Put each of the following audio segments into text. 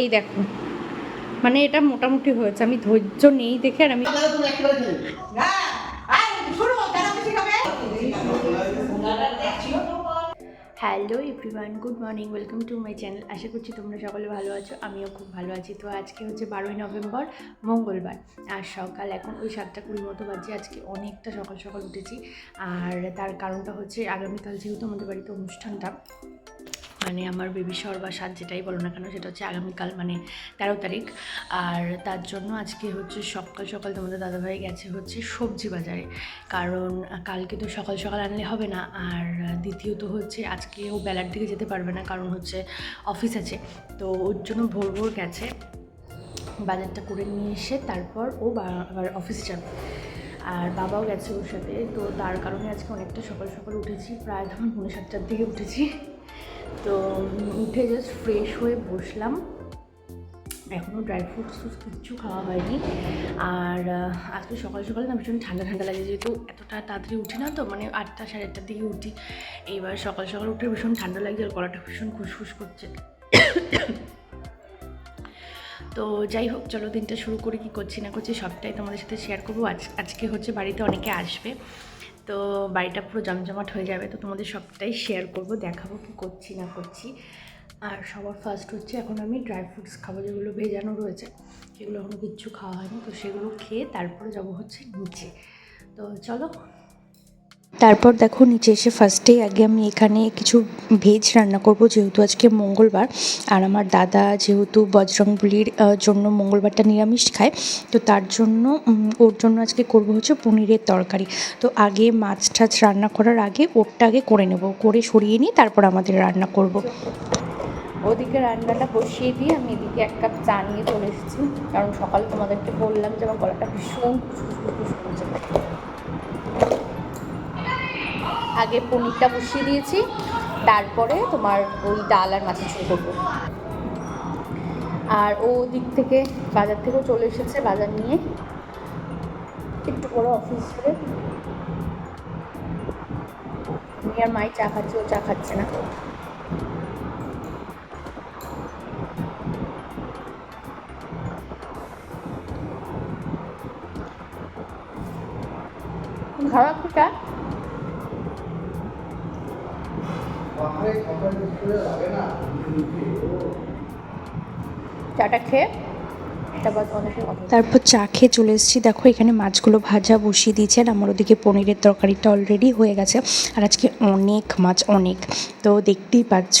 এই দেখো। মানে এটা মোটামুটি হয়েছে। আমি ধৈর্য নেই দেখে আর আমি hello everyone good morning welcome to my channel আশা করছি তোমরা সকলে ভালো আছো, আমিও খুব ভালো আছি। তো আজকে হচ্ছে বারোই নভেম্বর, মঙ্গলবার। আর সকাল, এখন ওই সাতটা কুড়ির মতো বাজে, আজকে অনেকটা সকাল সকাল উঠেছি। আর তার কারণটা হচ্ছে আগামীকাল যেহেতু আমাদের বাড়িতে অনুষ্ঠানটা মানে আমার বেবি শর বা সাত যেটাই বলো না কেন, সেটা হচ্ছে আগামীকাল মানে তেরো তারিখ। আর তার জন্য আজকে হচ্ছে সকাল সকাল তোমাদের দাদাভাই গেছে হচ্ছে সবজি বাজারে। কারণ কালকে তো সকাল সকাল আনলে হবে না, আর দ্বিতীয়ত হচ্ছে আজকে ও বেলার দিকে যেতে পারবে না, কারণ হচ্ছে অফিস আছে। তো ওর জন্য ভোর ভোর গেছে। বাজারটা করে নিয়ে এসে তারপর ও আবার অফিসে যাবে। আর বাবাও গেছে ওর সাথে, তো তার কারণে আজকে অনেকটা সকাল সকাল উঠেছি। প্রায় ধরুন পৌনে সাতটার দিকে উঠেছি। তো উঠে জাস্ট ফ্রেশ হয়ে বসলাম। এখনও ড্রাই ফ্রুটস টুটস কিচ্ছু খাওয়া হয়নি। আর আজকে সকাল সকাল না ভীষণ ঠান্ডা ঠান্ডা লাগে, যেহেতু এতটা তাড়াতাড়ি উঠি না তো মানে আটটা সাড়ে আটটার দিকে উঠি। এইবার সকাল সকাল উঠে ভীষণ ঠান্ডা লাগছে আর গলাটা ভীষণ খুসখুস করছে। তো যাই হোক, চলো দিনটা শুরু করে, কি করছি না করছি সবটাই তোমাদের সাথে শেয়ার করব। আজ, আজকে হচ্ছে বাড়িতে অনেকে আসবে। তো বাড়িটা পুরো জমজমাট হয়ে যাবে, তো তোমাদের সবটাই শেয়ার করব, দেখাবো কি করছি না করছি। আর সবার ফার্স্ট হচ্ছে এখন আমি ড্রাই ফ্রুটস খাব, যেগুলো ভেজানো রয়েছে সেগুলো এখনও কিচ্ছু খাওয়া হয়নি, তো সেগুলো খেয়ে তারপরে যাব হচ্ছে নিচে। তো চলো তারপর দেখো নিচে এসে ফার্স্টে আগে আমি এখানে কিছু ভেজ রান্না করব, যেহেতু আজকে মঙ্গলবার। আর আমার দাদা যেহেতু বজরংবলির জন্য মঙ্গলবারটা নিরামিষ খায়, তো তার জন্য ওর জন্য আজকে করব হচ্ছে পনিরের তরকারি। তো আগে মাছ টাছ রান্না করার আগে ওরটা আগে করে নেব, করে সরিয়ে নিয়ে তারপর আমাদের রান্না করব। ওদিকে রান্নাটা বসিয়ে দিয়ে আমি এদিকে এক কাপ চা নিয়ে চলে এসেছি। কারণ সকালে তোমাদেরকে বললাম যে আমার গলাটা ভীষণ করছে। আগে পনিরটা বসিয়ে দিয়েছি, তারপরে তোমার ওই ডাল আর মাছের ঝোল করব। আর ও দিক থেকে বাজার থেকেও চলে এসেছে, বাজার নিয়ে। একটু বড় অফিস করে। আর মাই চা খাচ্ছি, ও চা খাচ্ছে না। খাওয়া একটা চাটা খেয়ে? তারপর চা খেয়ে চলে এসেছি। দেখো, এখানে মাছগুলো ভাজা বসিয়ে দিয়েছে, আর আমার ওদিকে পনিরের তরকারিটা অলরেডি হয়ে গেছে। আর আজকে অনেক মাছ, অনেক। তো দেখতেই পাচ্ছ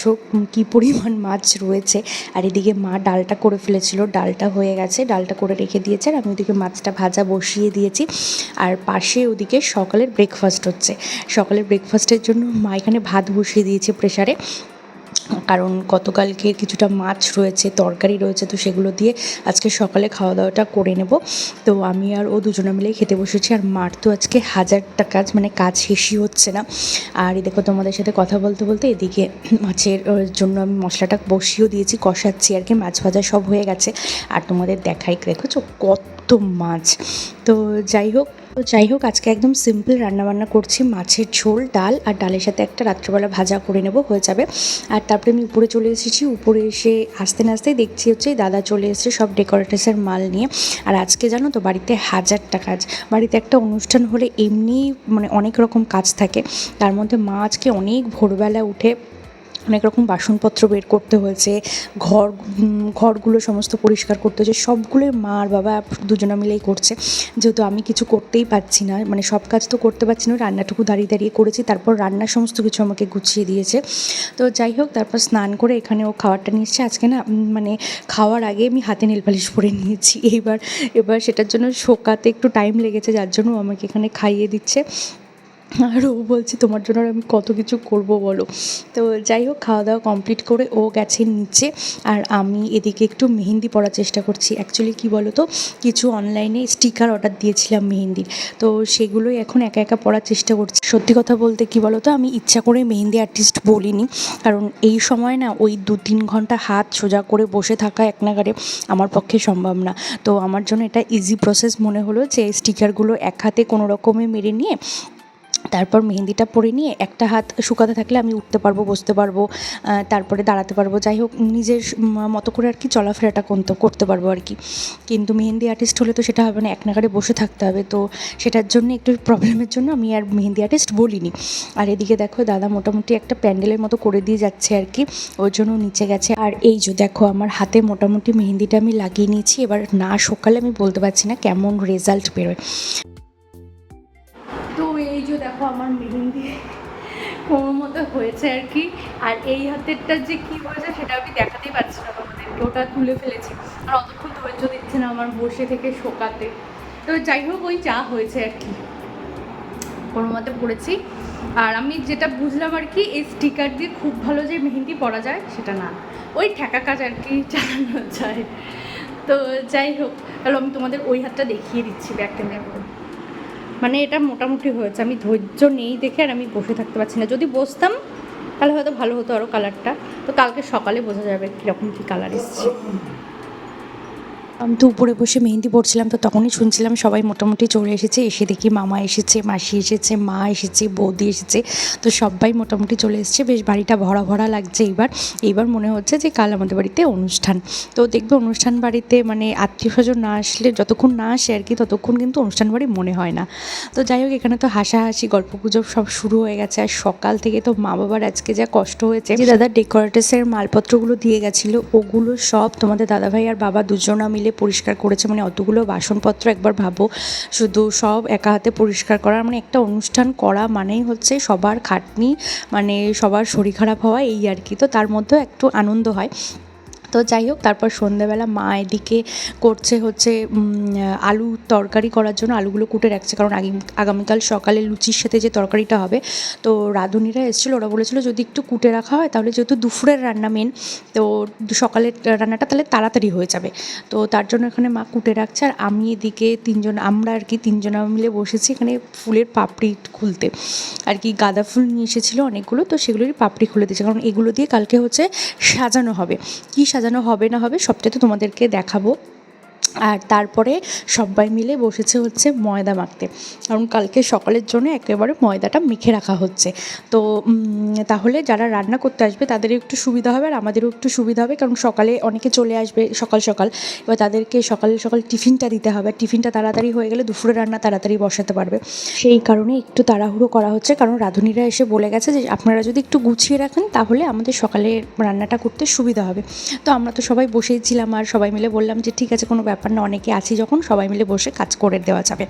কি পরিমাণ মাছ রয়েছে। আর এদিকে মা ডালটা করে ফেলেছিল, ডালটা হয়ে গেছে, ডালটা করে রেখে দিয়েছে, আর আমি ওদিকে মাছটা ভাজা বসিয়ে দিয়েছি। আর পাশে ওদিকে সকালের ব্রেকফাস্ট হচ্ছে। সকালের ব্রেকফাস্টের জন্য মা এখানে ভাত বসিয়ে দিয়েছে প্রেশারে কারণ গতকালকে কিছুটা মাছ রয়েছে, তরকারি রয়েছে, তো সেগুলো দিয়ে আজকে সকালে খাওয়া দাওয়াটা করে নেব। তো আমি আর ও দুজনে মিলেই খেতে বসেছি। আর মার তো আজকে হাজারটা কাজ মানে কাজ শেষই হচ্ছে না। আর এই দেখো তোমাদের সাথে কথা বলতে বলতে এদিকে মাছের জন্য আমি মশলাটা বসিয়েও দিয়েছি, কষাচ্ছি আর কি, মাছ ভাজা সব হয়ে গেছে। আর তোমাদের দেখাই, দেখেছ কত মাছ। তো যাই হোক, তো যাই হোক, আজকে একদম সিম্পল রান্নাবান্না করছি মাছের ঝোল, ডাল আর ডালের সাথে একটা রাত্রেবেলা ভাজা করে নেব, হয়ে যাবে। আর তারপরে আমি উপরে চলে এসেছি, উপরে এসে আসতে না আসতেই দেখছি হচ্ছে দাদা চলে এসেছে সব ডেকোরেটার্সের মাল নিয়ে। আর আজকে জানো তো, বাড়িতে হাজারটা কাজ। বাড়িতে একটা অনুষ্ঠান হলে এমনি মানে অনেক রকম কাজ থাকে। তার মধ্যে মা আজকে অনেক ভোরবেলা উঠে অনেক রকম বাসনপত্র বের করতে হয়েছে, ঘর ঘরগুলো সমস্ত পরিষ্কার করতে হয়েছে সবগুলোই মা আর বাবা দুজনে মিলেই করছে। যেহেতু আমি কিছু করতেই পারছি না মানে সব কাজ তো করতে পারছি না, রান্নাটুকু দাঁড়িয়ে দাঁড়িয়ে করেছি, তারপর রান্নার সমস্ত কিছু আমাকে গুছিয়ে দিয়েছে। তো যাই হোক, তারপর স্নান করে এখানে ও খাবারটা নিয়ে এসছে। আজকে না মানে খাওয়ার আগে আমি হাতে নীল পালিশ পরে নিয়েছি। এইবার, এবার সেটার জন্য শোকাতে একটু টাইম লেগেছে, যার জন্য আমাকে এখানে খাইয়ে দিচ্ছে। আর ও বলছে, তোমার জন্য আমি কত কিছু করব বলো? তো যাই হোক খাওয়া দাওয়া কমপ্লিট করে ও গেছে নিচে। আর আমি এদিকে একটু মেহেন্দি পড়ার চেষ্টা করছি। অ্যাকচুয়ালি কী বলো তো কিছু অনলাইনে স্টিকার অর্ডার দিয়েছিলাম মেহেন্দির। তো সেগুলোই এখন একা একা পড়ার চেষ্টা করছি। সত্যি কথা বলতে কী বলো তো আমি ইচ্ছা করে মেহেন্দি আর্টিস্ট বলিনি। কারণ এই সময় না, ওই দু তিন ঘণ্টা হাত সোজা করে বসে থাকা এক নাগারে আমার পক্ষে সম্ভব না। তো আমার জন্য এটা ইজি প্রসেস মনে হলো যে স্টিকারগুলো এক হাতে কোনো রকমে মেরে নিয়ে তারপর মেহেন্দিটা পরে নিয়ে একটা হাত শুকাতে থাকলে আমি উঠতে পারব, বসতে পারব তারপরে দাঁড়াতে পারব। যাই হোক, নিজের মতো করে আর কি চলাফেরাটা করতে করতে পারব আর কি। কিন্তু মেহেন্দি আর্টিস্ট হলে তো সেটা হবে না, এক নাগারে বসে থাকতে হবে। তো সেটার জন্য একটু প্রবলেমের জন্য আমি আর মেহেন্দি আর্টিস্ট বলিনি। আর এদিকে দেখো, দাদা মোটামুটি একটা প্যান্ডেলের মতো করে দিয়ে যাচ্ছে আর কি। ওর জন্য নিচে গেছে। আর এই যে দেখো, আমার হাতে মোটামুটি মেহেন্দিটা আমি লাগিয়ে নিয়েছি। এবার না সকালে আমি বলতে পারছি না কেমন রেজাল্ট বেরোয়। তো এই যে দেখো আমার মেহেন্দি কোনো মতো হয়েছে আর কি। আর এই হাতেরটা যে কি হয়েছে সেটা আমি দেখাতেই পারছি না তোমাদেরকে। ওটা তুলে ফেলেছি। আর অতক্ষণ ধৈর্য দিচ্ছে না আমার বসে থেকে শোকাতে। তো যাই হোক, ওই যা হয়েছে আর কি। কোনো মতে পড়েছি। আর আমি যেটা বুঝলাম আর কি, এই স্টিকার দিয়ে খুব ভালো যে মেহেন্দি পরা যায়, সেটা না। ওই ঠেকা কাজ আর কি চালানো যায়। তো যাই হোক, তাহলে আমি তোমাদের ওই হাতটা দেখিয়ে দিচ্ছি ব্যাক ক্যামেরা করে মানে এটা মোটামুটি হয়েছে। আমি ধৈর্য নেই দেখে আর আমি বসে থাকতে পারছি না। যদি বসতাম, তাহলে হয়তো ভালো হতো আরও কালারটা তো কালকে সকালে বোঝা যাবে কীরকম কী কালার এসছে। আমি তো উপরে বসে মেহেন্দি পড়ছিলাম তো তখনই শুনছিলাম সবাই মোটামুটি চলে এসেছে, এসে দেখি মামা এসেছে, মাসি এসেছে, মা এসেছে, বৌদি এসেছে, তো সবাই মোটামুটি চলে এসেছে। বেশ বাড়িটা ভরা ভরা লাগছে এইবার। এইবার মনে হচ্ছে যে কাল আমাদের বাড়িতে অনুষ্ঠান। তো দেখবে অনুষ্ঠান বাড়িতে মানে আত্মীয় স্বজন না আসলে যতক্ষণ না আসে আর কি, ততক্ষণ কিন্তু অনুষ্ঠান বাড়ি মনে হয় না। তো যাই হোক, এখানে তো হাসাহাসি গল্প গুজব সব শুরু হয়ে গেছে। আর সকাল থেকে তো মা বাবার আজকে যা কষ্ট হয়েছে, যে দাদা ডেকোরেটার্সের মালপত্রগুলো দিয়ে গেছিল, ওগুলো সব তোমাদের দাদাভাই আর বাবা দুজনা মিলে পরিষ্কার করেছে মানে অতগুলো বাসনপত্র একবার ভাবো, শুধু সব একা হাতে পরিষ্কার করা মানে একটা অনুষ্ঠান করা মানেই হচ্ছে সবার খাটনি মানে সবার শরীর খারাপ হওয়া, এই আর কি। তো তার মধ্যেও একটু আনন্দ হয়। তো যাই হোক, তারপর সন্ধ্যেবেলা মা এদিকে করছে হচ্ছে আলু তরকারি করার জন্য আলুগুলো কুটে রাখছে। কারণ আগামী আগামীকাল সকালে লুচির সাথে যে তরকারিটা হবে, তো রাঁধুনিরা এসেছিল, ওরা বলেছিলো যদি একটু কুটে রাখা হয়, তাহলে যেহেতু দুপুরের রান্না মেন তো সকালের রান্নাটা তাহলে তাড়াতাড়ি হয়ে যাবে। তো তার জন্য এখানে মা কুটে রাখছে। আর আমি এদিকে তিনজন, আমরা আর কি তিনজনা মিলে বসেছি এখানে ফুলের পাপড়ি খুলতে। আর কি গাঁদা ফুল নিয়ে এসেছিল অনেকগুলো, তো সেগুলোরই পাপড়ি খুলে দিয়েছে। কারণ এগুলো দিয়ে কালকে হচ্ছে সাজানো হবে। কী সাজানো হবে না হবে সবটাই তো তোমাদেরকে দেখাবো। আর তারপরে সবাই মিলে বসেছে হচ্ছে ময়দা মাখতে। কারণ কালকে সকালের জন্য একেবারে ময়দাটা মেখে রাখা হচ্ছে। তো তাহলে যারা রান্না করতে আসবে তাদের একটু সুবিধা হবে আর আমাদেরও একটু সুবিধা হবে। কারণ সকালে অনেকে চলে আসবে সকাল সকাল। এবার তাদেরকে সকাল সকাল টিফিনটা দিতে হবে। টিফিনটা তাড়াতাড়ি হয়ে গেলে দুপুরে রান্না তাড়াতাড়ি বসাতে পারবে। সেই কারণে একটু তাড়াহুড়ো করা হচ্ছে। কারণ রাঁধুনিরা এসে বলে গেছে যে, আপনারা যদি একটু গুছিয়ে রাখেন, তাহলে আমাদের সকালে রান্নাটা করতে সুবিধা হবে। তো আমরা তো সবাই বসেই ছিলাম আর সবাই মিলে বললাম যে, ঠিক আছে, কোনো ব্যাপার না, অনেকে আছি যখন, সবাই মিলে বসে কাজ করে দেওয়া যাবে।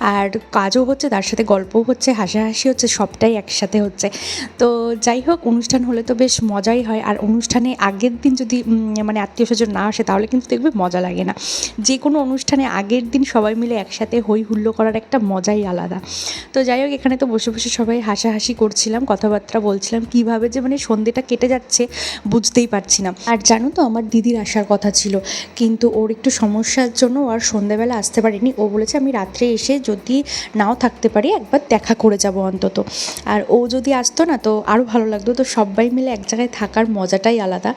আর কাজও হচ্ছে, তার সাথে গল্পও হচ্ছে, হাসাহাসি হচ্ছে, সবটাই একসাথে হচ্ছে। তো যাই হোক, অনুষ্ঠান হলে তো বেশ মজাই হয়। আর অনুষ্ঠানে আগের দিন যদি মানে আত্মীয় স্বজন না আসে, তাহলে কিন্তু দেখবে মজা লাগে না। যে কোনো অনুষ্ঠানে আগের দিন সবাই মিলে একসাথে হই হুল্লো করার একটা মজাই আলাদা। তো যাই হোক, এখানে তো বসে বসে সবাই হাসাহাসি করছিলাম, কথাবার্তা বলছিলাম, কীভাবে যে মানে সন্ধেটা কেটে যাচ্ছে, বুঝতেই পারছি না। আর জানো তো, আমার দিদির আসার কথা ছিল, কিন্তু ওর একটু সমস্যার জন্য আর সন্ধ্যেবেলা আসতে পারিনি। ও বলেছে, আমি রাত্রে এসে যদি নাও থাকতে পারি, একবার দেখা করে যাব অন্তত। আর ও যদি আসতো না, তো আরও ভালো লাগতো। তো সবাই মিলে এক জায়গায় থাকার মজাটাই আলাদা।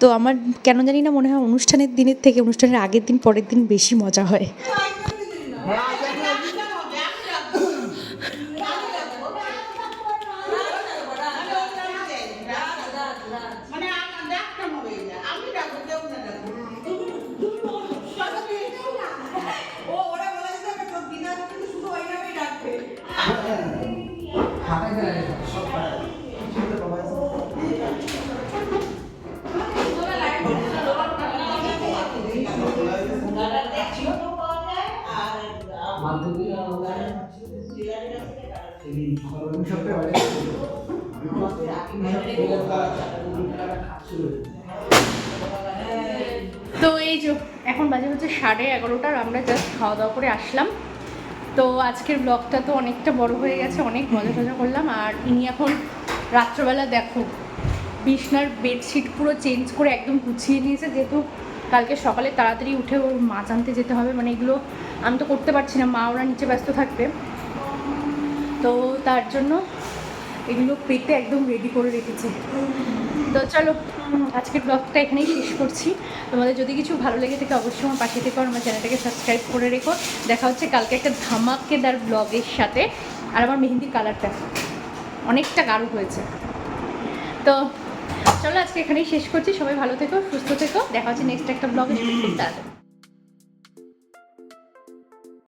তো আমার কেন জানি না মনে হয় অনুষ্ঠানের দিনের থেকে, অনুষ্ঠানের আগের দিন, পরের দিন বেশি মজা হয় মানে আমার ডাক্তার হবে না আমি ডাক্তার কেউ না ডাক্তার ও ওরা বলেছে যে তোর দিদা কিন্তু শুধু ওই নামেই ডাকবে তো এই যে এখন বাজে হচ্ছে সাড়ে এগারোটার আমরা জাস্ট খাওয়া দাওয়া করে আসলাম। তো আজকের ব্লগটা তো অনেকটা বড় হয়ে গেছে, অনেক মজা টজা করলাম। আর ইনি এখন রাত্রবেলা দেখো, বিছনার বেডশিট পুরো চেঞ্জ করে একদম গুছিয়ে নিয়েছে। যেহেতু কালকে সকালে তাড়াতাড়ি উঠে ওর মাছ আনতে যেতে হবে মানে এগুলো আমি তো করতে পারছি না, মা ওরা নিচে ব্যস্ত থাকবে। তো তার জন্য এগুলো পেতে একদম রেডি করে রেখেছে। তো চলো আজকের ব্লগটা এখানেই শেষ করছি। তোমাদের যদি কিছু ভালো লেগে থাকে, অবশ্যই আমার পাশে থেকে আমার চ্যানেলটাকে সাবস্ক্রাইব করে রেখো। দেখা হচ্ছে কালকে একটা ধামাকেদার ব্লগের সাথে। আর আমার মেহেন্দির কালারটা অনেকটা গাঢ় হয়েছে। তো চলো আজকে এখানেই শেষ করছি। সবাই ভালো থেকো, সুস্থ থেকো। দেখা হচ্ছে নেক্সট একটা ব্লগে খুব তাড়াতাড়ি